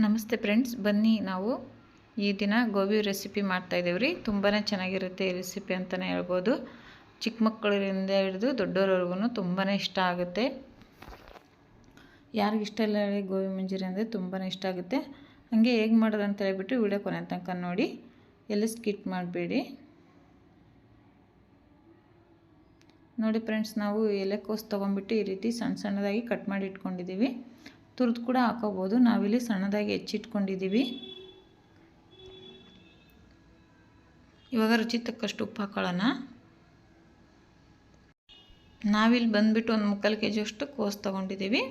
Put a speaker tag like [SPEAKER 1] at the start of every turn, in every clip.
[SPEAKER 1] ನಮಸ್ತೆ ಫ್ರೆಂಡ್ಸ್, ಬನ್ನಿ ನಾವು ಈ ದಿನ ಗೋಬಿ ರೆಸಿಪಿ ಮಾಡ್ತಾಯಿದ್ದೇವೆ ರೀ ತುಂಬಾ ಚೆನ್ನಾಗಿರುತ್ತೆ ಈ ರೆಸಿಪಿ ಅಂತಲೇ ಹೇಳ್ಬೋದು. ಚಿಕ್ಕ ಮಕ್ಕಳಿಂದ ಹಿಡಿದು ದೊಡ್ಡವರವ್ರಿಗೂ ತುಂಬಾ ಇಷ್ಟ ಆಗುತ್ತೆ. ಯಾರಿಗಿಷ್ಟ ಇಲ್ಲ ಹೇಳಿ ಗೋಬಿ ಮಂಜೂರಿ ಅಂದರೆ ತುಂಬಾ ಇಷ್ಟ ಆಗುತ್ತೆ. ಹಾಗೆ ಹೇಗೆ ಮಾಡೋದು ಅಂತ ಹೇಳ್ಬಿಟ್ಟು ವಿಡಿಯೋ ಕೊನೆ ತನಕ ನೋಡಿ. ಎಲ್ಲಿ ಸ್ಕಿಟ್ ಮಾಡಬೇಡಿ. ನೋಡಿ ಫ್ರೆಂಡ್ಸ್, ನಾವು ಎಲೆಕೋಸು ತೊಗೊಂಡ್ಬಿಟ್ಟು ಈ ರೀತಿ ಸಣ್ಣ ಸಣ್ಣದಾಗಿ ಕಟ್ ಮಾಡಿ ಇಟ್ಕೊಂಡಿದ್ದೀವಿ. ತುರಿದು ಕೂಡ ಹಾಕೋಬೋದು. ನಾವಿಲ್ಲಿ ಸಣ್ಣದಾಗಿ ಹೆಚ್ಚಿಟ್ಕೊಂಡಿದ್ದೀವಿ. ಇವಾಗ ರುಚಿ ತಕ್ಕಷ್ಟು ಉಪ್ಪು ಹಾಕೊಳ್ಳೋಣ. ನಾವಿಲ್ಲಿ ಬಂದುಬಿಟ್ಟು ಒಂದು ಮುಕ್ಕಾಲು ಕೆ ಜಿಯಷ್ಟು ಕೋಸು ತೊಗೊಂಡಿದ್ದೀವಿ.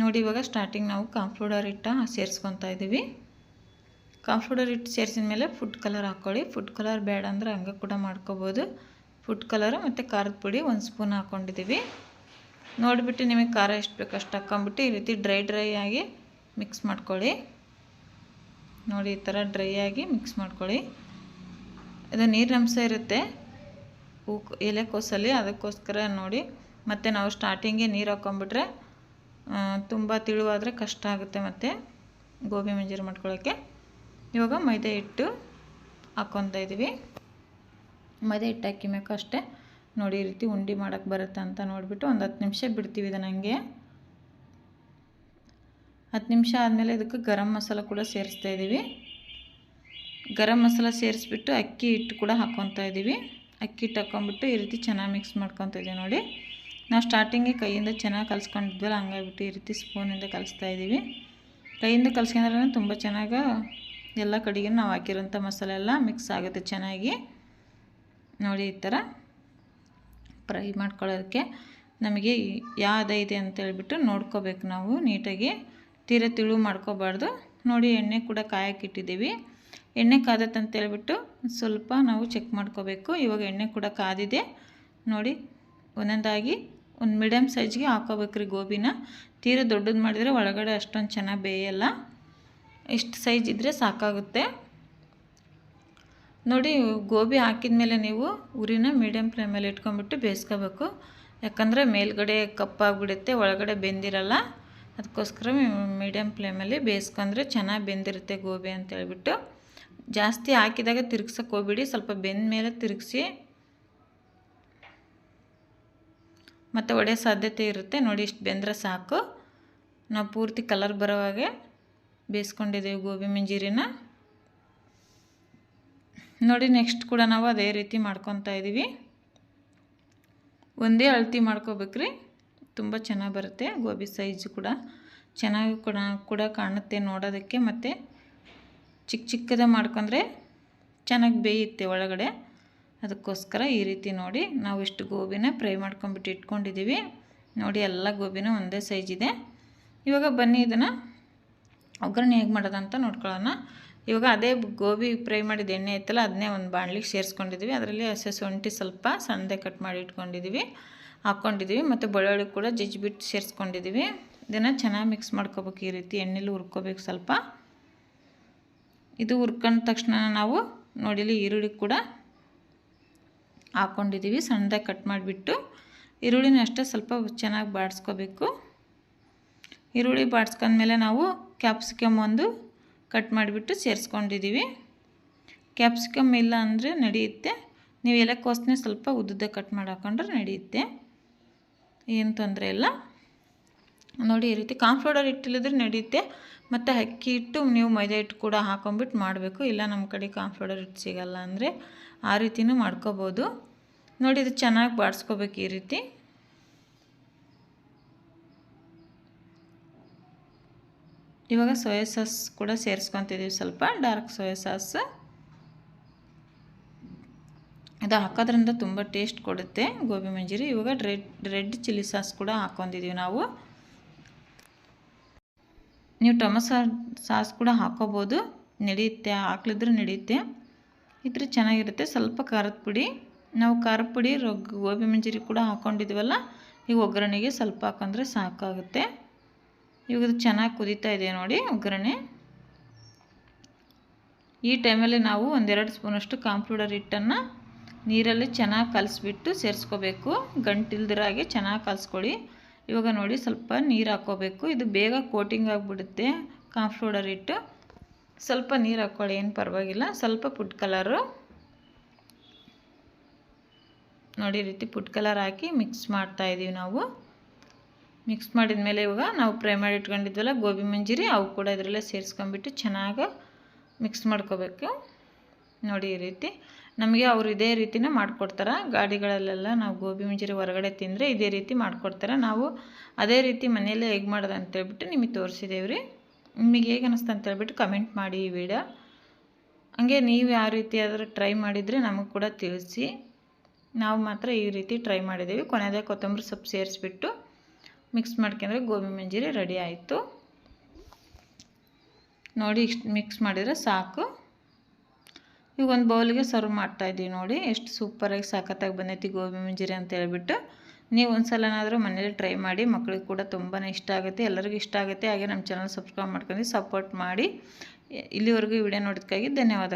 [SPEAKER 1] ನೋಡಿ, ಇವಾಗ ಸ್ಟಾರ್ಟಿಂಗ್ ನಾವು ಕಾಂಪ್ಲೂಡರ್ ಹಿಟ್ಟ ಸೇರಿಸ್ಕೊತಾ ಇದ್ದೀವಿ. ಕಾಂಪ್ಲೂಡರ್ ಹಿಟ್ಟು ಸೇರಿಸಿದ ಮೇಲೆ ಫುಡ್ ಕಲರ್ ಹಾಕ್ಕೊಳ್ಳಿ ಫುಡ್ ಕಲರ್ ಬೇಡ ಅಂದರೆ ಹಂಗೆ ಕೂಡ ಮಾಡ್ಕೋಬೋದು. ಫುಡ್ ಕಲರು ಮತ್ತು ಖಾರದ ಪುಡಿ ಒಂದು ಸ್ಪೂನ್ ಹಾಕ್ಕೊಂಡಿದ್ದೀವಿ ನೋಡಿಬಿಟ್ಟು ನಿಮಗೆ ಖಾರ ಎಷ್ಟು ಬೇಕು ಅಷ್ಟು ಹಾಕ್ಕೊಂಬಿಟ್ಟು ಈ ರೀತಿ ಡ್ರೈ ಡ್ರೈ ಆಗಿ ಮಿಕ್ಸ್ ಮಾಡ್ಕೊಳ್ಳಿ. ನೋಡಿ, ಈ ಥರ ಡ್ರೈ ಆಗಿ ಮಿಕ್ಸ್ ಮಾಡ್ಕೊಳ್ಳಿ. ಇದು ನೀರಿನಂಶ ಇರುತ್ತೆ. ಹೂ ಎಲೆಕೋಸಲ್ಲಿ ಅದಕ್ಕೋಸ್ಕರ ನೋಡಿ. ಮತ್ತು ನಾವು ಸ್ಟಾರ್ಟಿಂಗೆ ನೀರು ಹಾಕ್ಕೊಂಬಿಟ್ರೆ ತುಂಬ ತಿಳುವಾದರೆ ಕಷ್ಟ ಆಗುತ್ತೆ ಮತ್ತು ಗೋಬಿ ಮಂಜೂರಿ ಮಾಡ್ಕೊಳ್ಳೋಕ್ಕೆ. ಇವಾಗ ಮೈದಾ ಹಿಟ್ಟು ಹಾಕ್ಕೊತಾ ಇದ್ದೀವಿ ಮೈದಾ ಹಿಟ್ಟು ಹಾಕಿ ಬೇಕು ಅಷ್ಟೇ. ನೋಡಿ, ಈ ರೀತಿ ಉಂಡೆ ಮಾಡೋಕ್ಕೆ ಬರುತ್ತೆ ಅಂತ ನೋಡಿಬಿಟ್ಟು ಒಂದು ಹತ್ತು ನಿಮಿಷ ಬಿಡ್ತೀವಿ ಇದನ್ನು ಹಂಗೆ ಹತ್ತು ನಿಮಿಷ ಆದಮೇಲೆ ಇದಕ್ಕೆ ಗರಂ ಮಸಾಲ ಕೂಡ ಸೇರಿಸ್ತಾ ಇದ್ದೀವಿ ಗರಂ ಮಸಾಲ ಸೇರಿಸ್ಬಿಟ್ಟು ಅಕ್ಕಿ ಹಿಟ್ಟು ಕೂಡ ಹಾಕ್ಕೊತಾ ಇದ್ದೀವಿ ಅಕ್ಕಿ ಹಿಟ್ಟು ಹಾಕ್ಕೊಂಬಿಟ್ಟು ಈ ರೀತಿ ಚೆನ್ನಾಗಿ ಮಿಕ್ಸ್ ಮಾಡ್ಕೊತಾ ಇದ್ದೀವಿ ನೋಡಿ. ನಾವು ಸ್ಟಾರ್ಟಿಂಗೆ ಕೈಯಿಂದ ಚೆನ್ನಾಗಿ ಕಲಿಸ್ಕೊಂಡಿದ್ವಲ್ಲ, ಹಂಗಾಗ್ಬಿಟ್ಟು ಈ ರೀತಿ ಸ್ಪೂನಿಂದ ಕಲಿಸ್ತಾ ಇದ್ದೀವಿ ಕೈಯಿಂದ ಕಲಿಸ್ಕೊಂಡ್ರೆ ತುಂಬ ಚೆನ್ನಾಗಿ ಎಲ್ಲ ಕಡೆಗೆ ನಾವು ಹಾಕಿರೋಂಥ ಮಸಾಲೆ ಎಲ್ಲ ಮಿಕ್ಸ್ ಆಗುತ್ತೆ ಚೆನ್ನಾಗಿ. ನೋಡಿ, ಈ ಥರ ಫ್ರೈ ಮಾಡ್ಕೊಳ್ಳೋದಕ್ಕೆ ನಮಗೆ ಯಾವುದೈತೆ ಅಂತ ಹೇಳ್ಬಿಟ್ಟು ನೋಡ್ಕೋಬೇಕು ನಾವು ನೀಟಾಗಿ. ತೀರ ತಿಳು ಮಾಡ್ಕೋಬಾರ್ದು. ನೋಡಿ ಎಣ್ಣೆ ಕೂಡ ಕಾಯಕ್ಕಿಟ್ಟಿದ್ದೀವಿ ಎಣ್ಣೆ ಕಾದತ್ತೆ ಅಂತ ಹೇಳ್ಬಿಟ್ಟು ಸ್ವಲ್ಪ ನಾವು ಚೆಕ್ ಮಾಡ್ಕೋಬೇಕು. ಇವಾಗ ಎಣ್ಣೆ ಕೂಡ ಕಾದಿದೆ. ನೋಡಿ, ಒಂದೊಂದಾಗಿ ಒಂದು ಮೀಡಿಯಮ್ ಸೈಜ್ಗೆ ಹಾಕೋಬೇಕು ರೀ ಗೋಬಿನ. ತೀರ ದೊಡ್ಡದು ಮಾಡಿದರೆ ಒಳಗಡೆ ಅಷ್ಟೊಂದು ಚೆನ್ನಾಗಿ ಬೇಯಲ್ಲ. ಇಷ್ಟು ಸೈಜ್ ಇದ್ದರೆ ಸಾಕಾಗುತ್ತೆ. ನೋಡಿ, ಗೋಬಿ ಹಾಕಿದ ಮೇಲೆ ನೀವು ಉರಿನ ಮೀಡಿಯಮ್ ಫ್ಲೇಮಲ್ಲಿ ಇಟ್ಕೊಂಡ್ಬಿಟ್ಟು ಬೇಯಿಸ್ಕೋಬೇಕು. ಯಾಕಂದರೆ ಮೇಲ್ಗಡೆ ಕಪ್ಪಾಗಿಬಿಡುತ್ತೆ ಒಳಗಡೆ ಬೆಂದಿರಲ್ಲ. ಅದಕ್ಕೋಸ್ಕರ ಮೀಡಿಯಮ್ ಫ್ಲೇಮಲ್ಲಿ ಬೇಯಿಸ್ಕೊಂಡ್ರೆ ಚೆನ್ನಾಗಿ ಬೆಂದಿರುತ್ತೆ ಗೋಬಿ ಅಂತ ಹೇಳ್ಬಿಟ್ಟು. ಜಾಸ್ತಿ ಹಾಕಿದಾಗ ತಿರುಗ್ಸಕ್ಕೆ ಹೋಗ್ಬಿಡಿ, ಸ್ವಲ್ಪ ಬೆಂದ ಮೇಲೆ ತಿರುಗಿಸಿ. ಮತ್ತು ಒಡೆ ಸಾಧ್ಯತೆ ಇರುತ್ತೆ, ನೋಡಿ ಇಷ್ಟು ಬೆಂದರೆ ಸಾಕು. ನಾವು ಪೂರ್ತಿ ಕಲರ್ ಬರೋವಾಗೆ ಬೇಯಿಸ್ಕೊಂಡಿದ್ದೀವಿ ಗೋಬಿ ಮಂಜೂರಿನ. ನೋಡಿ ನೆಕ್ಸ್ಟ್ ಕೂಡ ನಾವು ಅದೇ ರೀತಿ ಮಾಡ್ಕೊತಾ ಇದ್ದೀವಿ ಒಂದೇ ಅಳತಿ ಮಾಡ್ಕೋಬೇಕ್ರಿ. ತುಂಬ ಚೆನ್ನಾಗಿ ಬರುತ್ತೆ, ಗೋಬಿ ಸೈಜು ಕೂಡ. ಚೆನ್ನಾಗಿ ಕೂಡ ಕೂಡ ಕಾಣುತ್ತೆ ನೋಡೋದಕ್ಕೆ. ಮತ್ತು ಚಿಕ್ಕ ಚಿಕ್ಕದ ಮಾಡ್ಕೊಂಡ್ರೆ ಚೆನ್ನಾಗಿ ಬೇಯುತ್ತೆ ಒಳಗಡೆ. ಅದಕ್ಕೋಸ್ಕರ ಈ ರೀತಿ ನೋಡಿ, ನಾವು ಇಷ್ಟು ಗೋಬಿನ ಫ್ರೈ ಮಾಡ್ಕೊಂಬಿಟ್ಟು ಇಟ್ಕೊಂಡಿದ್ದೀವಿ ನೋಡಿ, ಎಲ್ಲ ಗೋಬಿನೂ ಒಂದೇ ಸೈಜ್ ಇದೆ. ಇವಾಗ ಬನ್ನಿ, ಇದನ್ನು ಒಗ್ಗರಣೆ ಹೇಗೆ ಮಾಡೋದಂತ ನೋಡ್ಕೊಳ್ಳೋಣ. ಇವಾಗ ಅದೇ ಗೋಬಿ ಫ್ರೈ ಮಾಡಿದ ಎಣ್ಣೆ ಇತ್ತಲ್ಲ ಅದನ್ನೇ ಒಂದು ಬಾಣಲಿಗೆ ಸೇರಿಸ್ಕೊಂಡಿದ್ದೀವಿ ಅದರಲ್ಲಿ ಹಸಿ ಶುಂಠಿ ಸ್ವಲ್ಪ ಸಣ್ಣದೇ ಕಟ್ ಮಾಡಿ ಇಟ್ಕೊಂಡಿದ್ದೀವಿ ಹಾಕ್ಕೊಂಡಿದ್ದೀವಿ ಮತ್ತು ಬೆಳ್ಳುಳ್ಳಿ ಕೂಡ ಜಜ್ಜಿಬಿಟ್ಟು ಸೇರಿಸ್ಕೊಂಡಿದ್ದೀವಿ ಇದನ್ನು ಚೆನ್ನಾಗಿ ಮಿಕ್ಸ್ ಮಾಡ್ಕೋಬೇಕು ಈ ರೀತಿ. ಎಣ್ಣೆಲಿ ಹುರ್ಕೋಬೇಕು ಸ್ವಲ್ಪ. ಇದು ಹುರ್ಕೊಂಡ ತಕ್ಷಣ ನಾವು ನೋಡಿಲಿ ಈರುಳ್ಳಿ ಕೂಡ ಹಾಕ್ಕೊಂಡಿದ್ದೀವಿ ಸಣ್ಣದಾಗಿ ಕಟ್ ಮಾಡಿಬಿಟ್ಟು ಈರುಳ್ಳಿನ ಅಷ್ಟೇ ಸ್ವಲ್ಪ ಚೆನ್ನಾಗಿ ಬಾಡಿಸ್ಕೋಬೇಕು. ಈರುಳ್ಳಿ ಬಾಡಿಸ್ಕೊಂಡ್ಮೇಲೆ ನಾವು ಕ್ಯಾಪ್ಸಿಕಮ್ ಒಂದು ಕಟ್ ಮಾಡಿಬಿಟ್ಟು ಸೇರಿಸ್ಕೊಂಡಿದ್ದೀವಿ. ಕ್ಯಾಪ್ಸಿಕಮ್ ಇಲ್ಲ ಅಂದರೆ ನಡೆಯುತ್ತೆ. ನೀವು ಎಲೆಕೋಸನ್ನೇ ಸ್ವಲ್ಪ ಉದ್ದುದ್ದ ಕಟ್ ಮಾಡಿ ಹಾಕೊಂಡ್ರೆ ನಡೆಯುತ್ತೆ. ಏನು ತೊಂದರೆ ಇಲ್ಲ. ನೋಡಿ, ಈ ರೀತಿ ಕಾನ್ಫ್ಲೋಡರ್ ಹಿಟ್ಟಿಲ್ಲದ್ರೆ ನಡೆಯುತ್ತೆ. ಮತ್ತು ಅಕ್ಕಿ ಹಿಟ್ಟು ನೀವು ಮೈದಾ ಹಿಟ್ಟು ಕೂಡ ಹಾಕೊಂಬಿಟ್ಟು ಮಾಡಬೇಕು. ಇಲ್ಲ, ನಮ್ಮ ಕಡೆ ಕಾನ್ಫ್ಲೋಡರ್ ಹಿಟ್ಟು ಸಿಗಲ್ಲ ಅಂದರೆ ಆ ರೀತಿಯೂ ಮಾಡ್ಕೋಬೋದು. ನೋಡಿ, ಇದು ಚೆನ್ನಾಗಿ ಬಾಡಿಸ್ಕೋಬೇಕು ಈ ರೀತಿ. ಇವಾಗ ಸೋಯಾ ಸಾಸ್ ಕೂಡ ಸೇರಿಸ್ಕೊತಿದ್ದೀವಿ ಸ್ವಲ್ಪ, ಡಾರ್ಕ್ ಸೋಯಾ ಸಾಸ್. ಇದು ಹಾಕೋದ್ರಿಂದ ತುಂಬ ಟೇಸ್ಟ್ ಕೊಡುತ್ತೆ ಗೋಬಿ ಮಂಜೂರಿ. ಇವಾಗ ರೆಡ್ ರೆಡ್ ಚಿಲ್ಲಿ ಸಾಸ್ ಕೂಡ ಹಾಕೊಂಡಿದ್ದೀವಿ ನಾವು. ನೀವು ಟೊಮೊಸೊ ಸಾಸ್ ಕೂಡ ಹಾಕೋಬೋದು. ನಡೆಯುತ್ತೆ, ಹಾಕ್ಲಿದ್ರೆ ನಡೆಯುತ್ತೆ. ಇದ್ರೆ ಚೆನ್ನಾಗಿರುತ್ತೆ. ಸ್ವಲ್ಪ ಖಾರದ ಪುಡಿ. ನಾವು ಖಾರದ ಪುಡಿ ಗೋಬಿ ಮಂಜೂರಿ ಕೂಡ ಹಾಕ್ಕೊಂಡಿದ್ದೀವಲ್ಲ ಈಗ ಒಗ್ಗರಣೆಗೆ ಸ್ವಲ್ಪ ಹಾಕೊಂಡ್ರೆ ಸಾಕಾಗುತ್ತೆ. ಇವಾಗ ಇದು ಚೆನ್ನಾಗಿ ಕುದೀತಾ ಇದೆ ನೋಡಿ ಒಗ್ಗರಣೆ ಈ ಟೈಮಲ್ಲಿ ನಾವು ಒಂದೆರಡು ಸ್ಪೂನಷ್ಟು ಕಾಂಪ್ಲೂಡರ್ ಹಿಟ್ಟನ್ನು ನೀರಲ್ಲಿ ಚೆನ್ನಾಗಿ ಕಲಿಸ್ಬಿಟ್ಟು ಸೇರಿಸ್ಕೋಬೇಕು. ಗಂಟಿಲ್ದಿರಾಗೆ ಚೆನ್ನಾಗಿ ಕಲಿಸ್ಕೊಳ್ಳಿ ಇವಾಗ ನೋಡಿ ಸ್ವಲ್ಪ ನೀರು ಹಾಕ್ಕೋಬೇಕು. ಇದು ಬೇಗ ಕೋಟಿಂಗ್ ಆಗಿಬಿಡುತ್ತೆ ಕಾಂಪ್ಲೂಡರ್ ಹಿಟ್ಟು. ಸ್ವಲ್ಪ ನೀರು ಹಾಕ್ಕೊಳ್ಳಿ, ಏನು ಪರವಾಗಿಲ್ಲ. ಸ್ವಲ್ಪ ಫುಡ್ ಕಲರು. ನೋಡಿ ರೀತಿ ಫುಡ್ ಕಲರ್ ಹಾಕಿ ಮಿಕ್ಸ್ ಮಾಡ್ತಾ ಇದ್ದೀವಿ ನಾವು. ಮಿಕ್ಸ್ ಮಾಡಿದ ಮೇಲೆ ಇವಾಗ ನಾವು ಫ್ರೈ ಮಾಡಿ ಇಟ್ಕೊಂಡಿದ್ವಲ್ಲ ಗೋಬಿ ಮಂಜೂರಿ, ಅವು ಕೂಡ ಇದರಲ್ಲೇ ಸೇರಿಸ್ಕೊಂಬಿಟ್ಟು ಚೆನ್ನಾಗಿ ಮಿಕ್ಸ್ ಮಾಡ್ಕೋಬೇಕು. ನೋಡಿ ಈ ರೀತಿ. ನಮಗೆ ಅವರು ಇದೇ ರೀತಿನೇ ಮಾಡಿಕೊಡ್ತಾರೆ. ಗಾಡಿಗಳಲ್ಲೆಲ್ಲ ನಾವು ಗೋಬಿ ಮಂಜೂರಿ ಹೊರಗಡೆ ತಿಂದರೆ ಇದೇ ರೀತಿ ಮಾಡಿಕೊಡ್ತಾರೆ. ನಾವು ಅದೇ ರೀತಿ ಮನೆಯಲ್ಲೇ ಹೇಗೆ ಮಾಡೋದು ಅಂತೇಳ್ಬಿಟ್ಟು ನಿಮಗೆ ತೋರಿಸಿದ್ದೇವೆ ರೀ ನಿಮಗೆ ಹೇಗೆ ಅನ್ನಿಸ್ತು ಅಂತೇಳ್ಬಿಟ್ಟು ಕಮೆಂಟ್ ಮಾಡಿ ಈ ವಿಡಿಯೋ ಹಂಗೆ ನೀವು ಯಾವ ರೀತಿ ಆದರೂ ಟ್ರೈ ಮಾಡಿದರೆ ನಮಗೆ ಕೂಡ ತಿಳಿಸಿ. ನಾವು ಮಾತ್ರ ಈ ರೀತಿ ಟ್ರೈ ಮಾಡಿದ್ದೀವಿ ಕೊನೆಯದೇ ಕೊತ್ತಂಬರಿ ಸೊಪ್ಪು ಸೇರಿಸ್ಬಿಟ್ಟು ಮಿಕ್ಸ್ ಮಾಡ್ಕೊಂಡ್ರೆ ಗೋಬಿ ಮಂಜೂರಿ ರೆಡಿ ಆಯಿತು. ನೋಡಿ ಇಷ್ಟು ಮಿಕ್ಸ್ ಮಾಡಿದರೆ ಸಾಕು. ಈಗ ಒಂದು ಬೌಲಿಗೆ ಸರ್ವ್ ಮಾಡ್ತಾಯಿದ್ದೀವಿ ನೋಡಿ. ಎಷ್ಟು ಸೂಪರಾಗಿ ಸಾಕತ್ತಾಗಿ ಬಂದೈತಿ ಗೋಬಿ ಮಂಜೂರಿ ಅಂತ ಹೇಳ್ಬಿಟ್ಟು. ನೀವು ಒಂದು ಸಲನಾದರೂ ಮನೇಲಿ ಟ್ರೈ ಮಾಡಿ ಮಕ್ಕಳಿಗೆ ಕೂಡ ತುಂಬಾ ಇಷ್ಟ ಆಗುತ್ತೆ, ಎಲ್ಲರಿಗೂ ಇಷ್ಟ ಆಗುತ್ತೆ. ಹಾಗೆ ನಮ್ಮ ಚಾನಲ್ ಸಬ್ಸ್ಕ್ರೈಬ್ ಮಾಡ್ಕೊಂಡು ಸಪೋರ್ಟ್ ಮಾಡಿ. ಇಲ್ಲಿವರೆಗೂ ವಿಡಿಯೋ ನೋಡೋದಕ್ಕಾಗಿ ಧನ್ಯವಾದ.